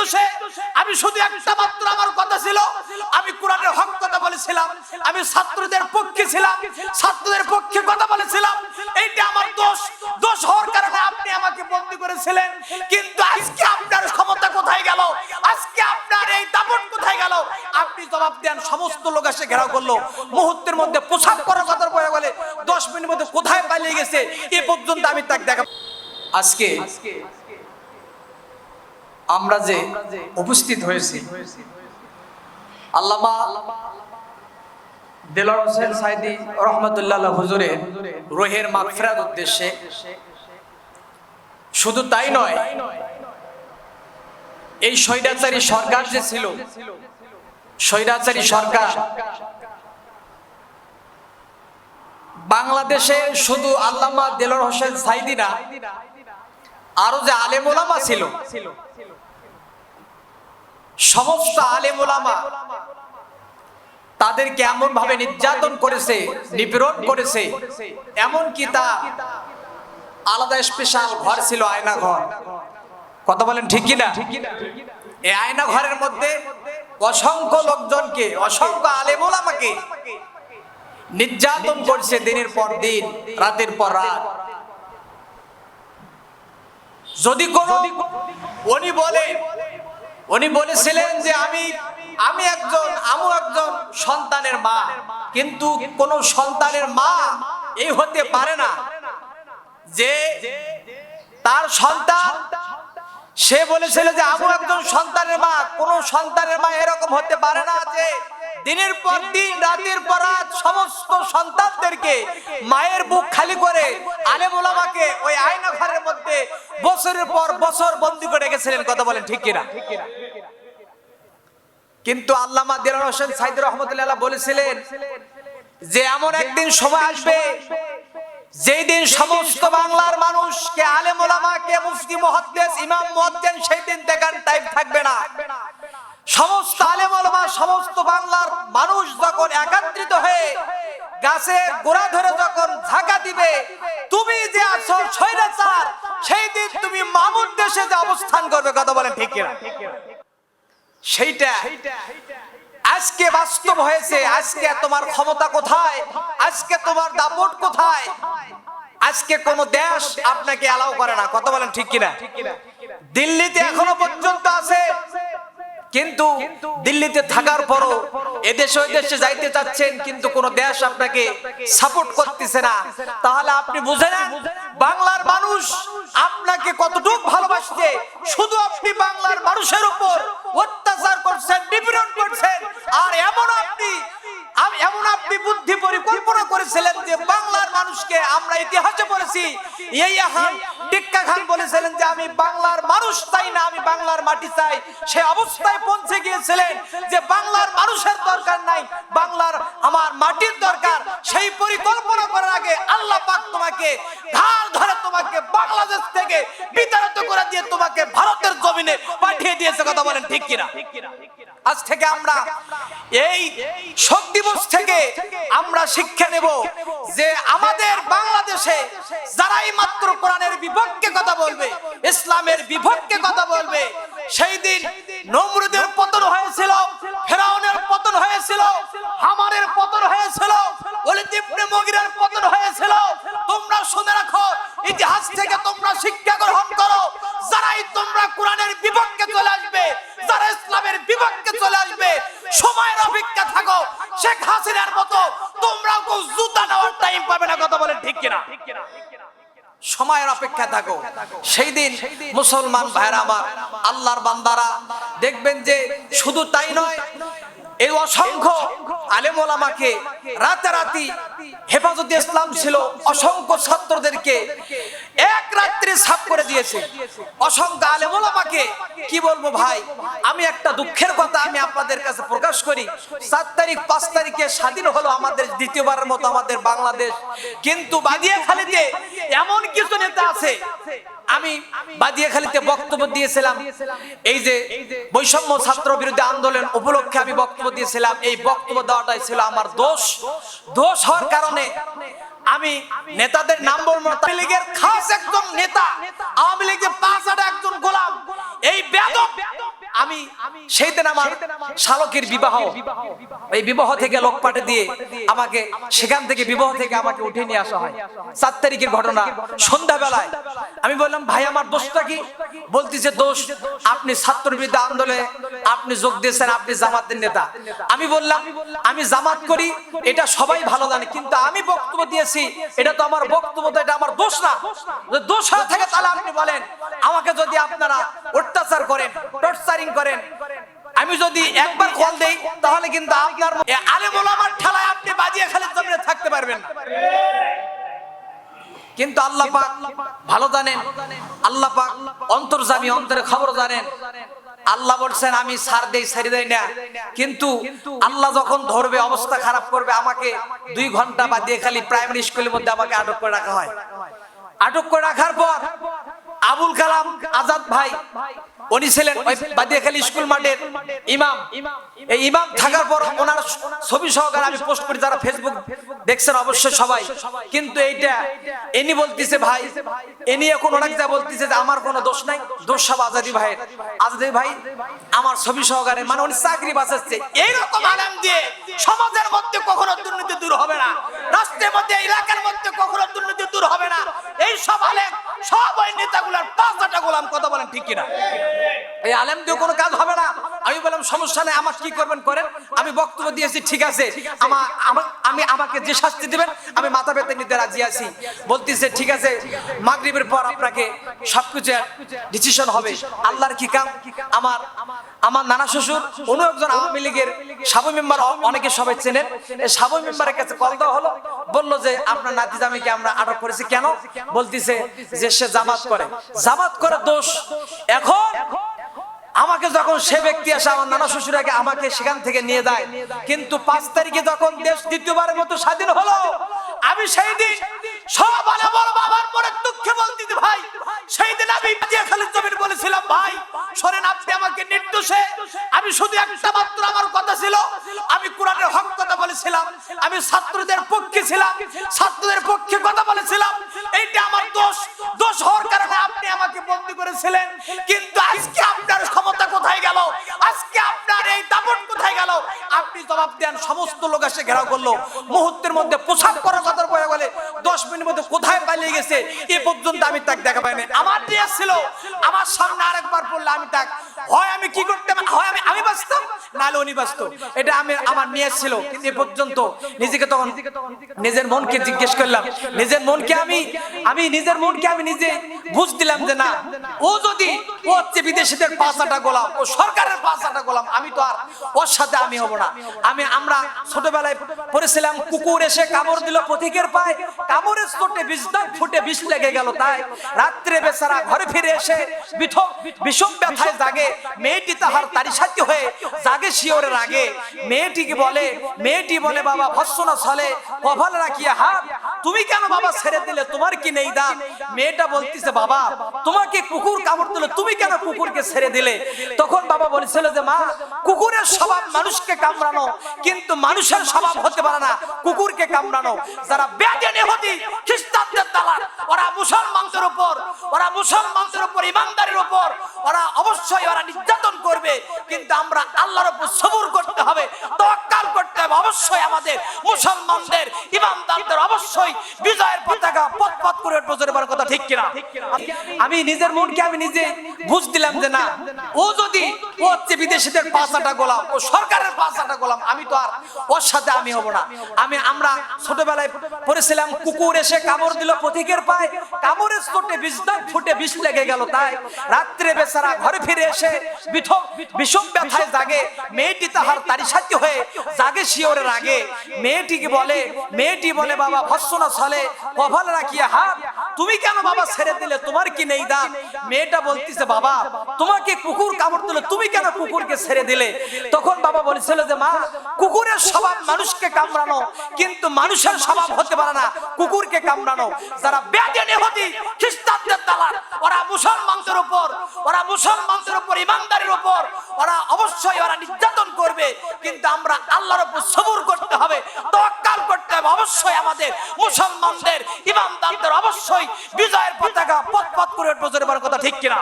দোষে আমি শুধু একটা মাত্র আমার কথা ছিল। আমি কোরআনের হক কথা বলেছিলাম। আমি ছাত্রদের পক্ষে ছিলাম। ছাত্রদের পক্ষে কথা বলেছিলাম। এইটা আমার দোষ। দোষ হওয়ার কারণে আপনি আমাকে বন্দি করেছিলেন। কিন্তু আজকে আপনার ক্ষমতা কোথায় গেল? আজকে আপনার এই দাপট কোথায় গেল? আপনি জবাব দেন সমস্ত লোক এসে ঘেরাও করল। মুহূর্তের মধ্যে পোশাক করার কথা বলে বলে দশ মিনিটের মধ্যে কোথায় পালিয়ে গেছে? এ পর্যন্ত আমি তাকে দেখা আজকে আমরা যে উপস্থিত হয়েছি। আল্লামা দেলার হোসেন সাইদি রহমতুল্লাহ হুজুরের রোহের মাগফিরাত উদ্দেশ্যে। শুধু তাই নয় এই স্বৈরাচারী সরকার যে ছিল স্বৈরাচারী সরকার বাংলাদেশে শুধু আল্লামা দেলোর হোসেন সাইদি না আরও যে আলেম ওলামা ছিল। সমস্ত আলেম ওলামা তাদেরকে এমন ভাবে নির্যাতন করেছে নিপীড়ন করেছে এমন কি তা আলাদা স্পেশাল ঘর ছিল আয়না ঘর কথা বলেন ঠিক কি না এই আয়না ঘরের মধ্যে অসংখ্য লোকজনকে অসংখ্য আলেম ওলামাকে নির্যাতন করছে দিনের পর দিন রাতের পর রাত। যদি কোন উনি বলে উনি বলেছিলেন যে আমি আমি একজন, আমু একজন সন্তানের মা। কিন্তু কোন সন্তানের মা এই হতে পারে না। যে তার সন্তান, সে বলেছিল যে আমু একজন সন্তানের মা। কোন সন্তানের মা এরকম হতে পারে না যে দিনের পর দিন, রাতের পর রাত সমস্ত সন্তানদেরকে মায়ের বুক খালি করে আলেম ওলামাকে ওই আয়না ঘরের মধ্যে বছরের পর বছর বন্দি করে রেখেছিলেন। কথা বলেন ঠিক কিনা? কিন্তু আল্লামা দিলার হোসেন সাইদুর রহমতুল্লাহ বলেছিলেন যে এমন একদিন সময় আসবে, যেই দিন সমস্ত বাংলার মানুষকে, আলেম ওলামাকে মুফতি, মুহাদ্দিস, ইমাম, মুয়াজ্জিন, সেই দিন দেখার টাইম থাকবে না। সমস্ত আলেম ওলামা সমস্ত বাংলার মানুষ যখন একত্রিত হয়ে গাছে গোড়া ধরে যখন ঝাঁকা দিবে, তুমি যে আছো স্বৈরাচার, সেই দিন তুমি মামুর দেশে যে অবস্থান করবে, কথা বলেন ঠিক কিনা? সেইটা আজকে বাস্তব হয়েছে, আজকে তোমার ক্ষমতা কোথায়, আজকে তোমার দাপট কোথায়? আজকে কোন দেশ আপনাকে অ্যালাউ করে না, কথা বলেন ঠিক কিনা? দিল্লিতে এখনও পর্যন্ত আছে কিন্তু দিল্লিতে থাকার পরও এদেশ ওই দেশে যাইতে চাচ্ছেন, কিন্তু কোন দেশ আপনাকে সাপোর্ট করতেছে না। তাহলে আপনি বুঝেন, বাংলার মানুষ আপনাকে কতটুকু ভালোবাসছে? শুধু আপনি বাংলার মানুষের উপর অত্যাচার করছেন, নিপীড়ন করছেন, আর এমন আপনি আম- এমন আপনি বুদ্ধি পরিকল্পনা করেছিলেন যে বাংলার মানুষকে আমরা ইতিহাসে পড়েছি। ইয়াইয়া খান টিক্কা খান বলেছিলেন যে আমি বাংলার মানুষ চাই না, আমি বাংলার মাটি চাই। সে অবস্থায় পৌঁছে গিয়েছিলেন যে বাংলার মানুষের দরকার নাই, বাংলার আমার মাটির দরকার। সেই পরিকল্পনা করার আগে আল্লাহ পাক তোমাকে ঘাড় ধরে তোমাকে বাংলাদেশ থেকে বিতাড়িত করে দিয়ে তোমাকে ভারতের জমিনে পাঠিয়ে দিয়েছে, কথা বলেন ঠিক কিনা? আজ থেকে আমরা এই শোক দিবস থেকে আমরা শিক্ষা নেব যে আমাদের বাংলাদেশে যারাই মাত্র কোরআনের বিপক্ষে কথা বলবে, ইসলামের বিপক্ষে কথা বলবে, সেই দিন নমরুদের সময়ের অপেক্ষা থাকো। শেখ হাসিনার মতো তোমরাও কেউ জুতা নেওয়ার টাইম পাবে না, কথা বলেন ঠিক কিনা? সময়ের অপেক্ষা থাকো। সেই দিন মুসলমান ভাইরা আমার আল্লাহর বান্দারা দেখবেন যে শুধু তাই নয়, এই অসংখ্য আলেমোলামাকে রাতারাতি হেফাজতে ইসলাম ছিল, অসংখ্য ছাত্রদেরকে এক রাত্রে সাফ করে দিয়েছে। অসংখ্য আলেম ওলামাকে কি বলব ভাই, আমি একটা দুঃখের কথা আমি আপনাদের কাছে প্রকাশ করি। সাত তারিখ, পাঁচ তারিখে স্বাধীন হলো আমাদের দ্বিতীয়বারের মতো আমাদের বাংলাদেশ। কিন্তু বাদিয়াখালীতে এমন কিছু নেতা আছে, আমি বাদিয়াখালীতে বক্তব্য দিয়েছিলাম। এই যে বৈষম্য ছাত্র বিরোধী আন্দোলন উপলক্ষে আমি বক্তব্য দিয়েছিলাম। এই বক্তব্য দেওয়াটাই ছিল আমার দোষ। দোষ হওয়ার কারণে আমি নেতাদের নাম বলব না। লীগের খাস একদম নেতা, আওয়ামী লীগের পাঁচ একজন গোলাম আমি সেই দিন আমার শালকের বিবাহ। এই বিবাহ থেকে লোক পাঠে দিয়ে আমাকে সেখান থেকে বিবাহ থেকে আমাকে উঠে নিয়ে আসা হয়। সাত তারিখের ঘটনা। সন্ধ্যাবেলায় আমি বললাম, ভাই, আমার দোষটা কি? বলতেছে, দোষ, আপনি ছাত্র বিরুদ্ধে আন্দোলনে আপনি যোগ দিয়েছেন, আপনি জামাতের নেতা। আমি বললাম, আমি জামাত করি, এটা সবাই ভালো জানে, কিন্তু আমি বক্তব্য দিয়েছি, এটা তো আমার বক্তব্য, তো এটা আমার দোষ না। দোষ হয়ে থাকে তাহলে আপনি বলেন। আমাকে যদি আপনারা অত্যাচার করেন, টর্চারিং করেন আমি যদি একবার কল দেই, তাহলে কিন্তু আপনার এ আলেম ওলামার ঠেলায় আপনি বাজিয়ে খালের জমিনে থাকতে পারবেন। না কিন্তু আল্লাহ পাক ভালো জানেন, আল্লাহ পাক অন্তর্জামী অন্তরে খবর জানেন। আল্লাহ বলছেন, আমি সার দেই, সারি দেই না। কিন্তু আল্লাহ যখন ধরবে, অবস্থা খারাপ করবে, আমাকে দুই ঘণ্টা বা দিয়ে খালি প্রাইমারি স্কুলের মধ্যে আমাকে আটক করে রাখা হয়। আটক করে রাখার পর আবুল কালাম আজাদ ভাই উনি ছিলেন বাদিয়াখালী স্কুল মাঠের ইমাম। এই ইমাম থাকার পর ওনার ছবি সহকারে আমি পোস্ট করি যারা ফেসবুক দেখছেন অবশ্যই সবাই। কিন্তু এইটা এনি বলতিছে ভাই এনি এখন ওনাকে যা বলতিছে যে আমার কোনো দোষ নাই দোষ সব আজাদি ভাইয়ের। আজাদি ভাই। আমার ছবি সহকারে মানে উনি চাকরি বাঁচাচ্ছে। এইরকম আলাম দিয়ে সমাজের মধ্যে কখনো দুর্নীতি দূর হবে না। রাষ্ট্রের মধ্যে, এলাকার মধ্যে কখনো দুর্নীতি দূর হবে না। এই সব আলেম, সব ওই নেতাগুলার পাঁচটা গোলাম, কথা বলেন ঠিক কিনা? এই আলেম দিয়ে কোনো কাজ হবে না। আমি বললাম, সমস্যা নেই, আমার কি করবেন, করেন। আমি বক্তব্য দিয়েছি, ঠিক আছে। আমার আমি আমাকে যে শাস্তি দিবেন, আমি মাথা পেতে নিতে রাজি আছি। বলতেছে, ঠিক আছে, মাগরিবের পর আপনাকে সবকিছু ডিসিশন হবে। আল্লাহর কি কাম? আমার আমার নানা শ্বশুর উনি একজন আওয়ামী লীগের সাবু মেম্বার, অনেকে সবাই চেনেন। সাবু মেম্বারের কাছে কল দেওয়া হলো, বলল যে, আপনার নাতি জামিকে আমরা আটক করেছি কেন? বলতিছে যে, সে জামাত করে। জামাত করে দোষ। এখন আমাকে যখন সে ব্যক্তি আসে, আমার নানা শ্বশুরাকে আমাকে সেখান থেকে নিয়ে যায়। কিন্তু পাঁচ তারিখে যখন দেশ দ্বিতীয়বারের মতো স্বাধীন হলো, আমি সেই দিন সব আলে বড় বাবার মনে দুঃখে বলতে ভাই, সেই দিন আমি জমির শুধু একটা মাত্র আমার কথা ছিল। আমি কোরআনের হক কথা বলেছিলাম। আমি ছাত্রদের পক্ষে ছিলাম। ছাত্রদের পক্ষে কথা বলেছিলাম। এইটা আমার দোষ। দোষ হওয়ার কারণে আপনি আমাকে বন্দি করেছিলেন। কিন্তু আজকে আপনার ক্ষমতা কোথায় গেল? আজকে আপনার এই দাপট কোথায় গেল? আপনি জবাব দেন, সমস্ত লোক এসে ঘেরাও করল। মুহূর্তের মধ্যে পোশাক করার কথা বলে বলে দশ মিনিটের মধ্যে কোথায় পালিয়ে গেছে? এ পর্যন্ত আমি তাকে দেখা পাইনি। আমার নিয়ে ছিল। আমার সামনে আরেকবার পড়লে আমি তাক হয় আমি কি করতে হয় আমি আমি বাঁচতাম বাঁচতো এটা আমি আমার ছিল, কিন্তু এ পর্যন্ত নিজেকে তখন নিজের মনকে জিজ্ঞেস করলাম। নিজের মনকে আমি আমি নিজের মনকে আমি নিজে বুঝ দিলাম যে না, ও যদি ও হচ্ছে বিদেশিদের গোলাম, ও সরকারের গোলাম, আমি তো আর ওর সাথে আমি হব না। আমি, আমরা ছোটবেলায় পড়েছিলাম, কুকুর এসে কামড় দিল পথিকের পায়, কামড়ের চোটে বিষ দাগ ফুটে বিষ লেগে গেল তাই। রাত্রে বেচারা ঘরে ফিরে এসে বিষম ব্যথায় জাগে, মেয়েটি তাহার তারি সাথী হয়ে জাগে শিওরের আগে মেয়েটিকে বলে, মেয়েটি বলে, বাবা, ভৎসনা ছলে, কপাল রাখিয়া হাত। তুমি কেন বাবা ছেড়ে দিলে? তোমার কি নেই দাম মেয়েটা বলতেছে, বাবা, তোমাকে কুকুর কামড় দিল, তুমি কেন কুকুরকে ছেড়ে দিলে? তখন বাবা বলেছিল যে, মা, কুকুরের স্বভাব মানুষকে কামড়ানো, কিন্তু মানুষের স্বভাব হতে পারে না। কুকুরকে কামড়ানো। যারা বেদে নেহতি, খ্রিস্টানদের দালাল, ওরা মুসলমানদের উপর, ওরা মুসলমানদের উপর, ইমানদারের উপর, ওরা অবশ্যই ওরা নির্যাতন করবে। কিন্তু আমরা আল্লাহর সবুর করতে হবে তওয়াক্কাল করতে অবশ্যই আমাদের, মুসলমানদের ইমানদারদের অবশ্যই বিজয়ের পতাকা করে কথা ঠিক কিনা? আমি নিজের মনকে আমি নিজে বুঝ দিলাম যে না, ও যদি ও হচ্ছে বিদেশিদের পাঁচাটা গোলাম, ও সরকারের পাঁচাটা গোলাম, আমি তো আর ওর সাথে আমি হব না। আমি, আমরা ছোটবেলায় পড়েছিলাম, কুকুর এসে কামড় দিল পথিকের পায়, কামড়ের চোটে বিষ দাগ ফুটে বিষ লেগে গেল তাই। রাত্রে বেচারা ঘরে ফিরে এসে বিষম ব্যথায় জাগে, মেয়েটি তাহার তারি হয়ে জাগে শিওরের আগে মেয়েটিকে বলে, মেয়েটি বলে, বাবা, ভৎসনা ছলে কপাল রাখিয়া হাত, তুমি কেন বাবা ছেড়ে দিলে? তোমার কি নেই দাম মেয়েটা বলতিছে, বাবা, তোমাকে কুকুর কামড় দিল তুমি কেন কুকুরকে ছেড়ে দিলে? তখন বাবা বলেছিল যে, মা, কুকুরের স্বভাব মানুষকে কামড়ানো, কিন্তু মানুষের স্বভাব হতে পারে না। কুকুরকে কামড়ানো। যারা বেদে নেহতি খ্রিস্টানদের দালাল ওরা মুসলমানদের উপর, ওরা মুসলমানদের উপর, ইমানদারের উপর, ওরা অবশ্যই ওরা নির্যাতন করবে। কিন্তু আমরা আল্লাহর উপর সবুর করতে হবে, তওয়াক্কাল করতে হবে। অবশ্যই আমাদের মুসলমানদের, ইমানদারদের অবশ্যই বিজয়ের পতাকা পথ পথ করে উঠবো, জোরে কথা ঠিক কিনা?